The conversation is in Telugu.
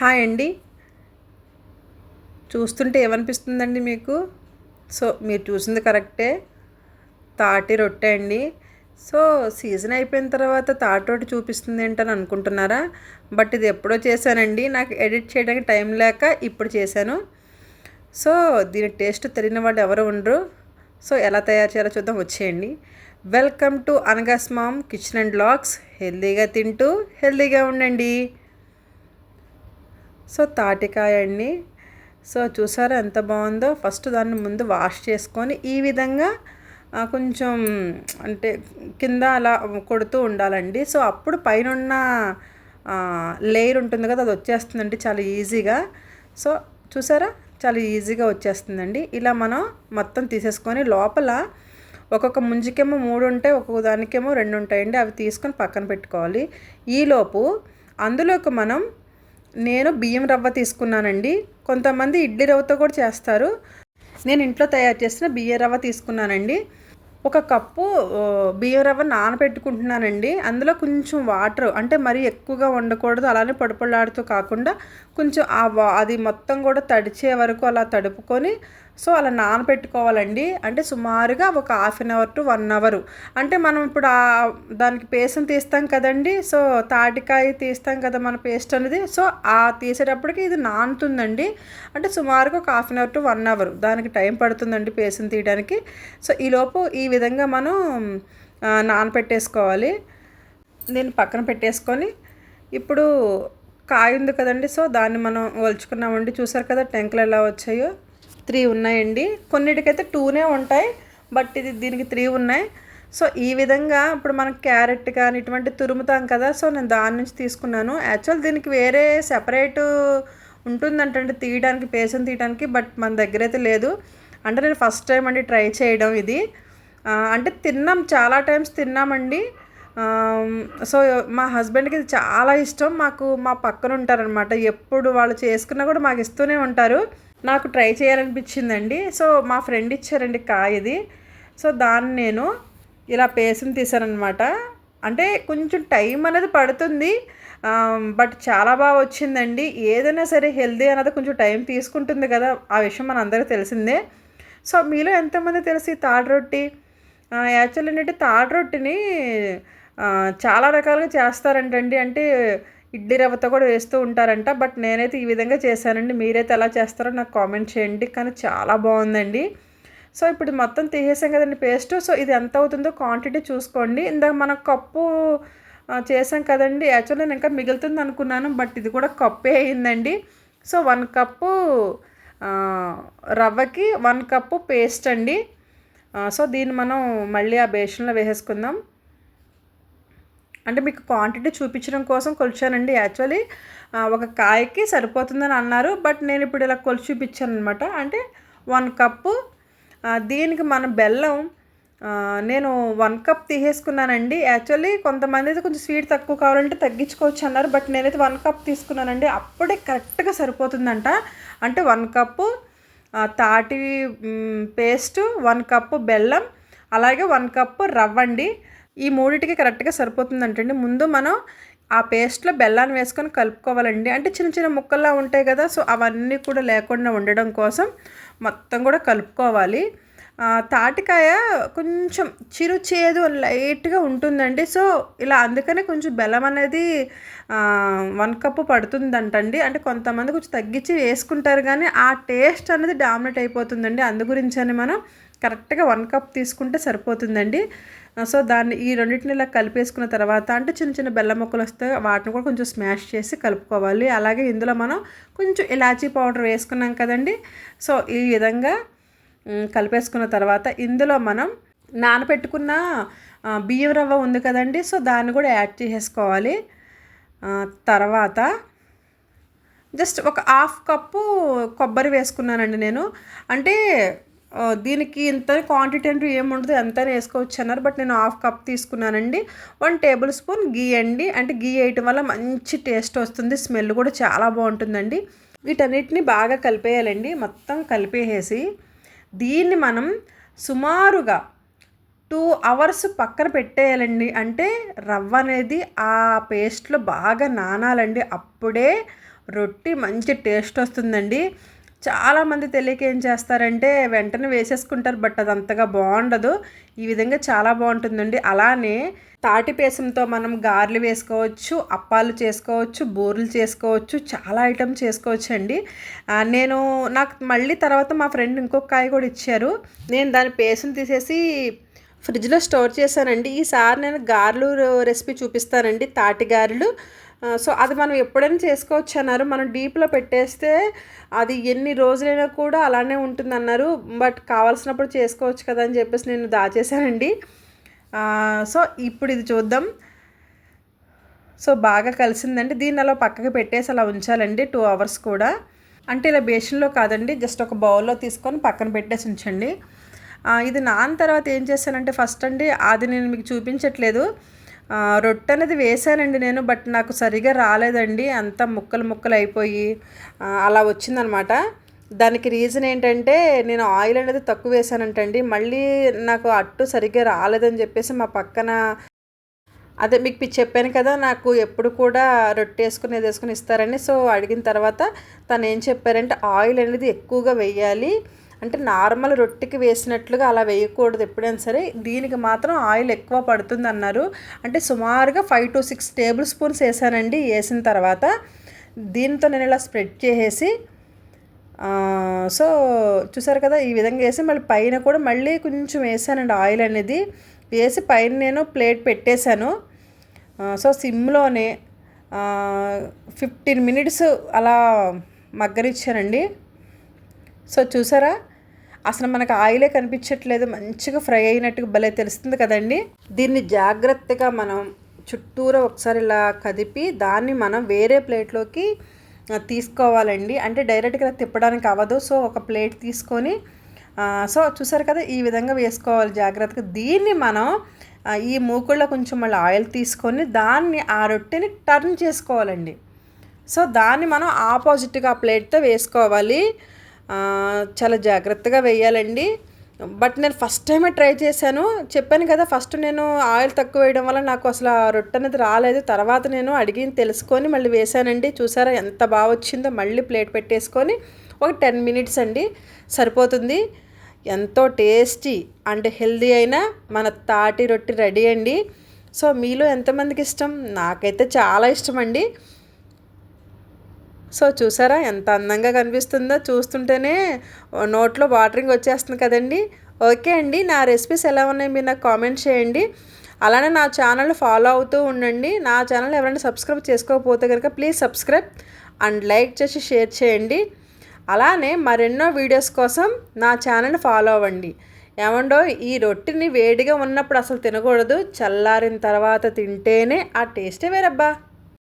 హాయ్ అండి. చూస్తుంటే ఏమనిపిస్తుందండి మీకు? సో మీరు చూసింది కరెక్టే. తాటి రొట్టె అండి. సో సీజన్ అయిపోయిన తర్వాత తాటి రొట్టె చూపిస్తుంది ఏంటని అనుకుంటున్నారా? బట్ ఇది ఎప్పుడో చేశానండి. నాకు ఎడిట్ చేయడానికి టైం లేక ఇప్పుడు చేశాను. సో దీని టేస్ట్ తెలియని వాళ్ళు ఎవరు ఉండరు. సో ఎలా తయారు చేయాలో చూద్దాం. వచ్చేయండి. వెల్కమ్ టు అనగాస్ మామ్ కిచెన్ అండ్ బ్లాగ్స్ హెల్దీగా తింటూ హెల్తీగా ఉండండి. సో తాటికాయ అండి సో చూసారా ఎంత బాగుందో? ఫస్ట్ దాన్ని ముందు వాష్ చేసుకొని ఈ విధంగా కొంచెం అంటే కింద అలా కొడుతూ ఉండాలండి. సో అప్పుడు పైన ఉన్న లేయర్ ఉంటుంది కదా అది వచ్చేస్తుందండి చాలా ఈజీగా. సో చూసారా? చాలా ఈజీగా వచ్చేస్తుందండి. ఇలా మనం మొత్తం తీసేసుకొని లోపల ఒక్కొక్క ముంజికేమో మూడు ఉంటాయి ఒక్కొక్క దానికేమో రెండు ఉంటాయండి. అవి తీసుకొని పక్కన పెట్టుకోవాలి. ఈలోపు అందులోకి మనం నేను బియ్యం రవ్వ తీసుకున్నానండి. కొంతమంది ఇడ్లీ రవ్వతో కూడా చేస్తారు. నేను ఇంట్లో తయారు చేసిన బియ్యం రవ్వ తీసుకున్నానండి. ఒక కప్పు బియ్యం రవ్వ నానబెట్టుకుంటున్నానండి. అందులో కొంచెం వాటర్ అంటే మరీ ఎక్కువగా ఉండకూడదు అలానే పొడిపొళ్ళాడుతూ కాకుండా కొంచెం ఆ వా అది మొత్తం కూడా తడిచే వరకు అలా తడుపుకొని సో అలా నానబెట్టుకోవాలండి. అంటే సుమారుగా ఒక half an hour to one hour. అంటే మనం ఇప్పుడు దానికి పేస్ట్ తీస్తాం కదండి. సో తాటికాయ తీస్తాం కదా మన పేస్ట్ అనేది. సో ఆ తీసేటప్పటికి ఇది నానుతుందండి. అంటే సుమారుగా ఒక half an hour to one hour దానికి టైం పడుతుందండి పేస్ట్ తీయడానికి. సో ఈలోపు ఈ విధంగా మనం నానపెట్టేసుకోవాలి దీన్ని పక్కన పెట్టేసుకొని ఇప్పుడు కాయ ఉంది కదండి. సో దాన్ని మనం ఒలుచుకున్నామండి. చూసారు కదా టెంకలు ఎలా వచ్చాయో. త్రీ ఉన్నాయండి. కొన్నిటికైతే టూనే ఉంటాయి బట్ ఇది దీనికి త్రీ ఉన్నాయి. సో ఈ విధంగా ఇప్పుడు మనం క్యారెట్ కానీ ఇటువంటి తురుముతాం కదా సో నేను దాని నుంచి తీసుకున్నాను. యాక్చువల్ దీనికి వేరే సెపరేట్ ఉంటుందంటే తీయడానికి పేసం తీయడానికి బట్ మన దగ్గర అయితే లేదు. అంటే నేను ఫస్ట్ టైం అండి ట్రై చేయడం ఇది. అంటే తిన్నాం చాలా టైమ్స్ తిన్నామండి. సో మా హస్బెండ్కి ఇది చాలా ఇష్టం. మాకు మా పక్కన ఉంటారనమాట ఎప్పుడు వాళ్ళు చేసుకున్నా కూడా మాకు ఇస్తూనే ఉంటారు. నాకు ట్రై చేయాలనిపించిందండి. సో మా ఫ్రెండ్ ఇచ్చారండి కాయ ఇది సో దాన్ని నేను ఇలా పేసం తీసానమాట అంటే కొంచెం టైం అనేది పడుతుంది. బట్ చాలా బాగా వచ్చిందండి. ఏదైనా సరే హెల్దీ అనేది కొంచెం టైం తీసుకుంటుంది కదా ఆ విషయం మన అందరికీ తెలిసిందే. సో మీలో ఎంతమంది తెలిసి తాడు రొట్టి? యాక్చువల్ ఏంటంటే తాడు రొట్టిని చాలా రకాలుగా చేస్తారంటండి. అంటే ఇడ్లీ రవ్వతో కూడా వేస్తూ ఉంటారంట బట్ నేనైతే ఈ విధంగా చేశానండి. మీరైతే ఎలా చేస్తారో నాకు కామెంట్ చేయండి కానీ చాలా బాగుందండి. సో ఇప్పుడు మొత్తం తీసేసాం కదండి పేస్ట్. సో ఇది ఎంత అవుతుందో క్వాంటిటీ చూసుకోండి. ఇందాక మన కప్పు చేసాం కదండి. యాక్చువల్లీ నేను ఇంకా మిగులుతుంది అనుకున్నాను బట్ ఇది కూడా కప్పే అయిందండి. సో వన్ కప్పు రవ్వకి వన్ కప్పు పేస్ట్ అండి. సో దీన్ని మనం మళ్ళీ ఆ బేషన్లో వేసేసుకుందాం. అంటే మీకు క్వాంటిటీ చూపించడం కోసం కొలిచానండి. యాక్చువల్లీ ఒక కాయకి సరిపోతుందని అన్నారు. బట్ నేను ఇప్పుడు ఇలా కొలిచి చూపించాను అనమాట అంటే వన్ కప్పు దీనికి మన బెల్లం నేను వన్ కప్ తీసేసుకున్నానండి. యాక్చువల్లీ కొంతమంది అయితే కొంచెం స్వీట్ తక్కువ కావాలంటే తగ్గించుకోవచ్చు అన్నారు. బట్ నేనైతే వన్ కప్ తీసుకున్నానండి. అప్పుడే కరెక్ట్గా సరిపోతుందంట. అంటే వన్ కప్పు తాటి పేస్టు పేస్ట్ వన్ కప్పు బెల్లం అలాగే వన్ కప్పు రవ్వ అండి ఈ మూడిటికి కరెక్ట్గా సరిపోతుందంటండి. ముందు మనం ఆ పేస్ట్లో బెల్లాన్ని వేసుకొని కలుపుకోవాలండి. అంటే చిన్న చిన్న ముక్కల్లా ఉంటాయి కదా సో అవన్నీ కూడా లేకుండా ఉండడం కోసం మొత్తం కూడా కలుపుకోవాలి. తాటికాయ కొంచెం చిరు చేదు లైట్గా ఉంటుందండి. సో ఇలా అందుకనే కొంచెం బెల్లం అనేది వన్ కప్పు పడుతుందంటండి. అంటే కొంతమంది కొంచెం తగ్గించి వేసుకుంటారు కానీ ఆ టేస్ట్ అనేది డామినేట్ అయిపోతుందండి. అందు గురించి అని మనం కరెక్ట్గా వన్ కప్ తీసుకుంటే సరిపోతుందండి. సో దాన్ని ఈ రెండింటిని ఇలా కలిపేసుకున్న తర్వాత అంటే చిన్న చిన్న బెల్లం ముక్కలు వస్తే వాటిని కూడా కొంచెం స్మాష్ చేసి కలుపుకోవాలి. అలాగే ఇందులో మనం కొంచెం ఇలాచీ పౌడర్ వేసుకున్నాం కదండి. సో ఈ విధంగా కలిపేసుకున్న తర్వాత ఇందులో మనం నానబెట్టుకున్న బియ్యం రవ్వ ఉంది కదండి. సో దాన్ని కూడా యాడ్ చేసేసుకోవాలి. తర్వాత జస్ట్ ఒక హాఫ్ కప్పు కొబ్బరి వేసుకున్నానండి నేను. అంటే దీనికి ఇంత క్వాంటిటీ అంటూ ఏముండదు ఎంత వేసుకోవచ్చు అన్నారు బట్ నేను హాఫ్ కప్ తీసుకున్నానండి. వన్ టేబుల్ స్పూన్ గీ అండి. అంటే గీ వేయటం వల్ల మంచి టేస్ట్ వస్తుంది. స్మెల్ కూడా చాలా బాగుంటుందండి. వీటన్నిటిని బాగా కలిపేయాలండి. మొత్తం కలిపేసేసి దీన్ని మనం సుమారుగా టూ అవర్స్ పక్కన పెట్టేయాలండి. అంటే రవ్వ అనేది ఆ పేస్ట్లో బాగా నానాలండి. అప్పుడే రొట్టి మంచి టేస్ట్ వస్తుందండి. చాలామంది తెలియక ఏం చేస్తారంటే వెంటనే వేసేసుకుంటారు బట్ అది అంతగా బాగుండదు. ఈ విధంగా చాలా బాగుంటుందండి. అలానే తాటి పేసంతో మనం గారెలు వేసుకోవచ్చు అప్పాలు చేసుకోవచ్చు బూరెలు చేసుకోవచ్చు చాలా ఐటమ్ చేసుకోవచ్చు అండి నేను నాకు మళ్ళీ తర్వాత మా ఫ్రెండ్ ఇంకొక కాయ కూడా ఇచ్చారు. నేను దాని పేసం తీసేసి ఫ్రిడ్జ్లో స్టోర్ చేశానండి. ఈసారి నేను గారెలు రెసిపీ చూపిస్తానండి తాటి గారెలు. సో అది మనం ఎప్పుడైనా చేసుకోవచ్చు అన్నారు. మనం డీప్లో పెట్టేస్తే అది ఎన్ని రోజులైనా కూడా అలానే ఉంటుంది అన్నారు బట్ కావాల్సినప్పుడు చేసుకోవచ్చు కదా అని చెప్పేసి నేను దాచేసానండి సో ఇప్పుడు ఇది చూద్దాం. సో బాగా కలిసిందండి. దీన్ని అలా పక్కకి పెట్టేసి అలా ఉంచాలండి టూ అవర్స్ కూడా. అంటే ఇలా బేషన్లో కాదండి. జస్ట్ ఒక బౌల్లో తీసుకొని పక్కన పెట్టేసి ఉంచండి. ఇది నాన్న తర్వాత ఏం చేశానంటే ఫస్ట్ అండి అది నేను మీకు చూపించట్లేదు. రొట్టె అనేది వేసానండి నేను బట్ నాకు సరిగా రాలేదండి. అంతా ముక్కలు ముక్కలు అయిపోయి అలా వచ్చిందనమాట. దానికి రీజన్ ఏంటంటే నేను ఆయిల్ అనేది తక్కువ వేసానంటండి మళ్ళీ నాకు అట్టు సరిగ్గా రాలేదని చెప్పేసి మా పక్కన అదే మీకు చెప్పాను కదా నాకు ఎప్పుడు కూడా రొట్టె వేసుకుని ఏది వేసుకుని ఇస్తారని. సో అడిగిన తర్వాత తను ఏం చెప్పారంటే ఆయిల్ అనేది ఎక్కువగా వేయాలి. అంటే నార్మల్ రొట్టెకి వేసినట్లుగా అలా వేయకూడదు ఎప్పుడైనా సరే. దీనికి మాత్రం ఆయిల్ ఎక్కువ పడుతుంది అన్నారు అంటే సుమారుగా five to six tablespoons వేసానండి వేసిన తర్వాత. దీంతో నేను ఇలా స్ప్రెడ్ చేసేసి సో చూసారు కదా ఈ విధంగా వేసి మళ్ళీ పైన కూడా మళ్ళీ కొంచెం వేసానండి ఆయిల్ అనేది. వేసి పైన నేను ప్లేట్ పెట్టేశాను. సో సిమ్లోనే ఫిఫ్టీన్ మినిట్స్ అలా మగ్గరిచ్చానండి సో చూసారా? అసలు మనకు ఆయిలే కనిపించట్లేదు మంచిగా ఫ్రై అయినట్టుగా భలే తెలుస్తుంది కదండి. దీన్ని జాగ్రత్తగా మనం చుట్టూరా ఒకసారి ఇలా కదిపి దాన్ని మనం వేరే ప్లేట్లోకి తీసుకోవాలండి. అంటే డైరెక్ట్గా తిప్పడానికి అవ్వదు. సో ఒక ప్లేట్ తీసుకొని సో చూసారు కదా ఈ విధంగా వేసుకోవాలి జాగ్రత్తగా. దీన్ని మనం ఈ మూకుళ్ళ కొంచెం మళ్ళీ ఆయిల్ తీసుకొని దాన్ని ఆ రొట్టెని టర్న్ చేసుకోవాలండి. సో దాన్ని మనం ఆపోజిట్గా ప్లేట్తో వేసుకోవాలి. చాలా జాగ్రత్తగా వేయాలండి. బట్ నేను ఫస్ట్ టైమే ట్రై చేశాను. చెప్పాను కదా ఫస్ట్ నేను ఆయిల్ తక్కువ వేయడం వల్ల నాకు అసలు ఆ రొట్టె అనేది రాలేదు. తర్వాత నేను అడిగి తెలుసుకొని మళ్ళీ వేసానండి చూసారా ఎంత బాగా వచ్చిందో మళ్ళీ ప్లేట్ పెట్టేసుకొని ఒక టెన్ మినిట్స్ అండి సరిపోతుంది. ఎంతో టేస్టీ అండ్ హెల్దీ అయిన మన తాటి రొట్టె రెడీ అండి. సో మీలో ఎంతమందికి ఇష్టం? నాకైతే చాలా ఇష్టం అండి. సో చూసారా ఎంత అందంగా కనిపిస్తుందో చూస్తుంటేనే నోట్లో వాటరింగ్ వచ్చేస్తుంది కదండి. ఓకే అండి నా రెసిపీస్ ఎలా ఉన్నాయి మీరు నాకు కామెంట్ చేయండి. అలానే నా ఛానల్ ఫాలో అవుతూ ఉండండి. నా ఛానల్ ఎవరైనా సబ్స్క్రైబ్ చేసుకోకపోతే కనుక ప్లీజ్ సబ్స్క్రైబ్ అండ్ లైక్ చేసి షేర్ చేయండి. అలానే మరెన్నో వీడియోస్ కోసం నా ఛానల్ని ఫాలో అవ్వండి. ఏమండో ఈ రొట్టిని వేడిగా ఉన్నప్పుడు అసలు తినకూడదు. చల్లారిన తర్వాత తింటేనే ఆ టేస్టే వేరబ్బా.